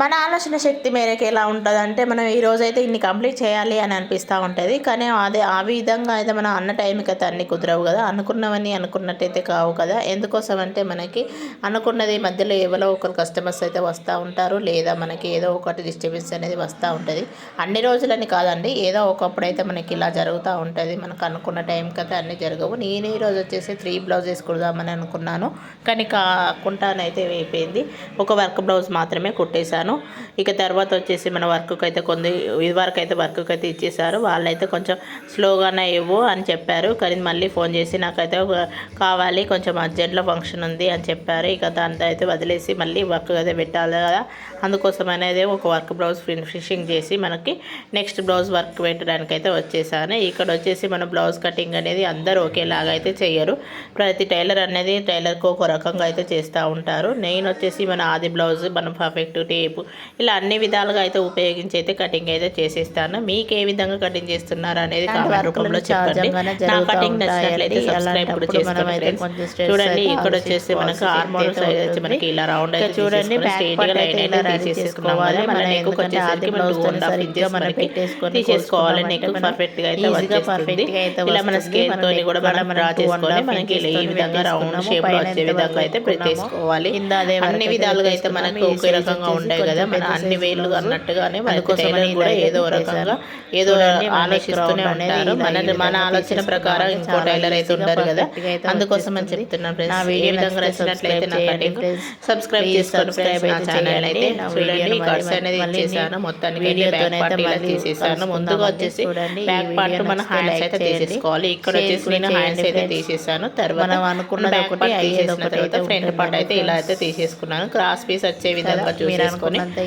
మన ఆలోచన శక్తి మేరకు ఎలా ఉంటుంది అంటే మనం ఈ రోజు అయితే ఇన్ని కంప్లీట్ చేయాలి అని అనిపిస్తూ ఉంటుంది. కానీ అదే ఆ విధంగా అయితే మనం అన్న టైంకి అయితే అన్ని కుదరవు కదా. అనుకున్నవన్నీ అనుకున్నట్టయితే కావు కదా. ఎందుకోసం అంటే మనకి అనుకున్నది మధ్యలో ఎవరో ఒకరు కస్టమర్స్ అయితే వస్తూ ఉంటారు. లేదా మనకి ఏదో ఒకటి డిస్టర్బెన్స్ అనేది వస్తూ ఉంటుంది. అన్ని రోజులని కాదండి. ఏదో ఒకప్పుడు అయితే మనకి ఇలా జరుగుతూ ఉంటుంది. మనకు అనుకున్న టైంకి అయితే అన్నీ జరగవు. నేను ఈ రోజు వచ్చేసి త్రీ బ్లౌజెస్ కుడదామని అనుకున్నాను. కానీ కాకుండానైతే అయిపోయింది. ఒక వర్క్ బ్లౌజ్ మాత్రమే కుట్టేశాను. ఇక తర్వాత వచ్చేసి మన వర్క్కి అయితే కొన్ని ఇది వరకు అయితే వర్క్కి అయితే ఇచ్చేసారు. వాళ్ళైతే కొంచెం స్లోగానే ఇవ్వు అని చెప్పారు. కానీ మళ్ళీ ఫోన్ చేసి నాకైతే కావాలి కొంచెం అర్జెంట్లో ఫంక్షన్ ఉంది అని చెప్పారు. ఇక దాంతో అయితే వదిలేసి మళ్ళీ వర్క్ అయితే పెట్టాలి కదా. అందుకోసం అనేది ఒక వర్క్ బ్లౌజ్ ఫినిషింగ్ చేసి మనకి నెక్స్ట్ బ్లౌజ్ వర్క్ పెట్టడానికి అయితే వచ్చేసాను. ఇక్కడ వచ్చేసి మన బ్లౌజ్ కటింగ్ అనేది అందరూ ఒకేలాగా అయితే చేయరు ప్రతి టైలర్ అనేది టైలర్కి ఒక రకంగా అయితే చేస్తూ ఉంటారు. నేను వచ్చేసి మన ఆది బ్లౌజ్ మనం పర్ఫెక్ట్ టేప్ ఇలా అన్ని విధాలుగా అయితే ఉపయోగించి అయితే కటింగ్ అయితే చేసేస్తాను. మీకు ఏ విధంగా కటింగ్ చేస్తున్నారు అనేది కామెంట్ రూపంలో చెప్పండి. నా కటింగ్ నచ్చినట్లయితే సబ్స్క్రైబ్ కూడా చేసుకోండి friends. చూడండి ఇక్కడ వచ్చేసి మనకు ఆర్మోల్ సైజ్ వచ్చి మనకి ఇలా రౌండ్ అయితే చూడండి లైన్ అయితే మన నెక్ వచ్చేసరికి మనం టూ అండ్ హాఫ్ ఇంచెస్ మనకి తీసేసుకోవాలి. నెక్ పర్ఫెక్ట్గా అయితే వచ్చేస్తుంది ఇలా మన స్కేల్ తోని కూడా మనం డ్రా చేసుకొని మనకి ఇలా ఈ విధంగా రౌండ్ షేప్లో వచ్చే విధంగా అయితే అన్ని విధాలుగా అయితే మనకి ఒకే రకంగా ఉంటాయి కదా మన అన్ని వేళ్ళు అన్నట్టుగానే మనకు టైలర్ కూడా ఏదో రకంగా ఏదో ఆలోచిస్తూనే ఉంటారు. మన మన ఆలోచన ప్రకారం ఇంకో టైలర్ అయితే ఉంటారు కదా. అందుకోసం అని చెప్తున్నాను ఫ్రెండ్స్. ఏ విధంగా నచ్చినట్లయితే నా కటింగ్ సబ్స్క్రైబ్ చేసుకోండి ఫ్రెండ్స్ నా ఛానల్ అయితే చూడండి కట్స్ అనేది ఇచ్చేసాను. మొత్తానికి అయితే పార్ట్ ఇలా తీసేసాను. ముందుగా వచ్చేసి బ్యాక్ పార్ట్ మన హ్యాండ్స్ అయితే తీసేసుకోవాలి. ఇక్కడ వచ్చేసి నేను హ్యాండ్స్ అయితే తీసేసాను. తర్వాత అనుకున్న బ్యాక్ పార్ట్ తీసేసిన తర్వాత ఫ్రంట్ పార్ట్ అయితే ఇలా అయితే తీసేసుకున్నాను క్రాస్ పీస్ వచ్చే విధంగా చూసేసుకొని ಅಂತ